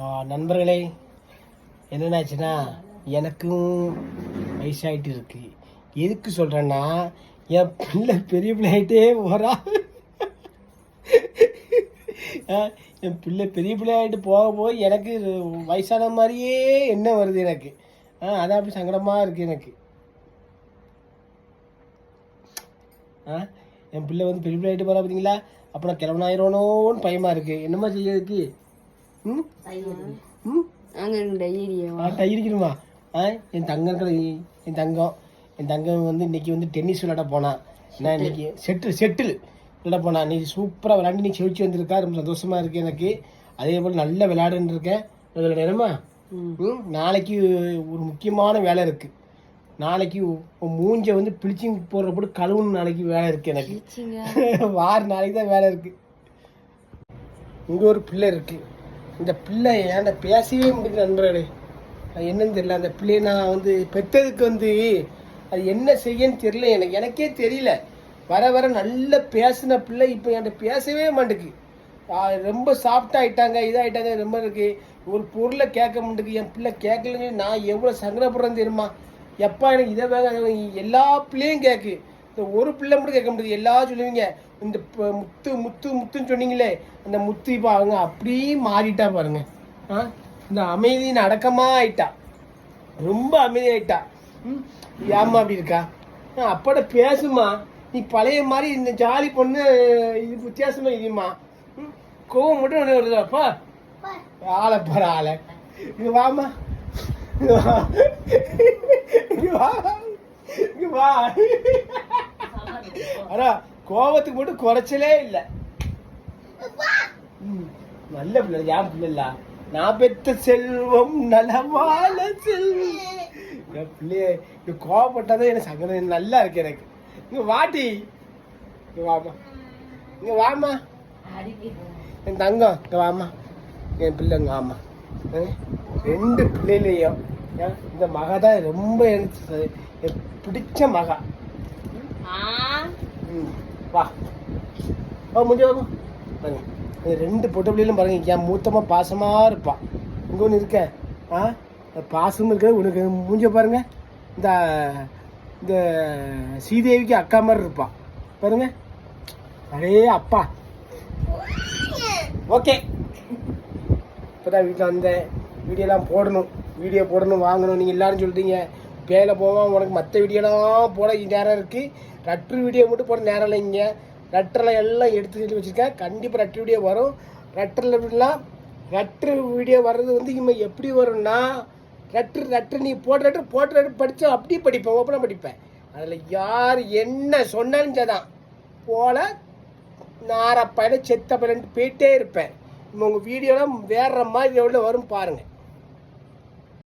நண்பர்களே என்னென்னாச்சுன்னா எனக்கும் வயசாயிட்டு இருக்கு எதுக்கு சொல்கிறேன்னா என் பிள்ளை பெரிய பிள்ளை போகிறா என் பிள்ளை பெரிய பிள்ளையாகிட்டு போக போக எனக்கு வயசான மாதிரியே என்ன வருது எனக்கு? ஆ அதான் அப்படி சங்கடமாக இருக்குது எனக்கு. ஆ என் பிள்ளை வந்து பெரிய பிள்ளையாகிட்டு போகிறா பார்த்தீங்களா அப்புறம் கிளம்பனாயிரணும்னு பயமாக இருக்குது என்னம்மா செய்யறதுக்கு இருக்கணுமா? ஆ என் தங்கம் இருக்கிற என் தங்கம். என் தங்கம் வந்து இன்னைக்கு வந்து டென்னிஸ் விளையாட போனான் நான் இன்னைக்கு செட்டில் செட்டில் விளையாட போனான் நீ சூப்பராக விளையாண்டு நீ செழிச்சு வந்திருக்கா. ரொம்ப சந்தோஷமா இருக்கு எனக்கு. அதே போல் நல்லா விளையாடுன்னு இருக்கேன். விளையாடுமா ம். நாளைக்கு ஒரு முக்கியமான வேலை இருக்கு. நாளைக்கு மூஞ்ச வந்து பிளிச்சிங் போடுற போட்டு கழுவுன்னு நாளைக்கு வேலை இருக்கு எனக்கு. வார நாளைக்கு தான் வேலை இருக்கு. இங்கே ஒரு பிள்ளை இருக்கு. இந்த பிள்ளை ஏன்டா பேசவே முடியல நண்பர்களே? அது என்னன்னு தெரியல. அந்த பிள்ளையை நான் வந்து பெற்றதுக்கு வந்து அது என்ன செய்யன்னு தெரியல. எனக்கு எனக்கே தெரியல. வர வர நல்ல பேசின பிள்ளை இப்போ என்கிட்ட பேசவே மாட்டேக்கு ரொம்ப சாஃப்ட் ஆகிட்டாங்க இதாகிட்டாங்க ரொம்ப இருக்குது ஒரு பொருளை கேட்க மாட்டேங்குது. என் பிள்ளை கேட்கலன்னு நான் எவ்வளோ சங்கடப்படுறேன்னு தெரியுமா? எப்பா எனக்கு இதை வேக வேக, எல்லா பிள்ளையும் கேட்கு. இந்த ஒரு பிள்ளை மட்டும் கேட்க முடியாது. எல்லாரும் சொல்லுவீங்க இந்த முத்து முத்து முத்துன்னு சொன்னீங்களே அந்த முத்து இப்போ அவங்க அப்படியே மாறிட்டா பாருங்க. ஆ? இந்த அமைதியின் அடக்கமாக ஆயிட்டா ரொம்ப அமைதியாயிட்டா. ம்? ஏம்மா அப்படி இருக்கா? ஆ, பேசுமா நீ பழைய மாதிரி இந்த ஜாலி பொண்ணு இது வித்தியாசமா இதுமா ம்? கோவம் மட்டும் ஒன்று வருதாப்பா ஆளை பாரு ஆளை. இது வாமா வா. இது வா. வா. ஆனா கோபத்துக்கு மட்டும் குறைச்சலே இல்லை. நல்ல பிள்ளை ஏன் பிள்ளை நான் பெத்த செல்வம் நலவாழ செல்வம். என் பிள்ளைய இது கோவப்பட்டாதான் எனக்கு சங்கடம் நல்லா இருக்கு எனக்கு. இங்க வாட்டி இங்க வாமா. இங்க வாமா. என் தங்கம் இங்க வாமா. என் பிள்ளை இங்க வாமா. ரெண்டு பிள்ளையிலையும் இந்த மக தான் ரொம்ப எனக்கு பிடிச்ச மகா. வா. வா முடிஞ்ச வாங்க. வாங்க ரெண்டு பொட்டை பிள்ளைகளும் பாருங்க என் மூத்தமாக பாசமாக இருப்பான் இங்கே ஒன்று இருக்க. ஆ? பாசமும் இருக்க உனக்கு மூஞ்ச பாருங்க. இந்த இந்த ஸ்ரீதேவிக்கு அக்கா மாதிரி இருப்பான் பாருங்க. அடே அப்பா. ஓகே. இப்போதான் வீட்டில் வந்தேன். வீடியோலாம் போடணும். வீடியோ போடணும் வாங்கணும். நீங்கள் எல்லாரும் சொல்லிட்டீங்க பேல போவான் உனக்கு மற்ற வீடியோலாம் போட நேரம் இருக்குது ரட்ரு வீடியோ மட்டும் போட நேரம் இல்லைங்க ரட்டரில் எல்லாம் எடுத்து சொல்லி வச்சுருக்கேன். கண்டிப்பாக ரட்ரு வீடியோ வரும். ரட்டரில் எப்படிலாம் ரட்ரு வீடியோ வர்றது வந்து இம்மை எப்படி வரும்னா ரட்ரு ரட்ரு நீ போட்ட ரட்ரு போட்ட ரட்ரு படித்தா அப்படியே படிப்பேன் ஓப்பனாக படிப்பேன். அதில் யார் என்ன சொன்னாலும் சரிதான். போல நார பையனை செத்த பையன் போயிட்டே இருப்பேன். உங்கள் வீடியோலாம் வேற மாதிரி எவ்வளோ வரும் பாருங்கள்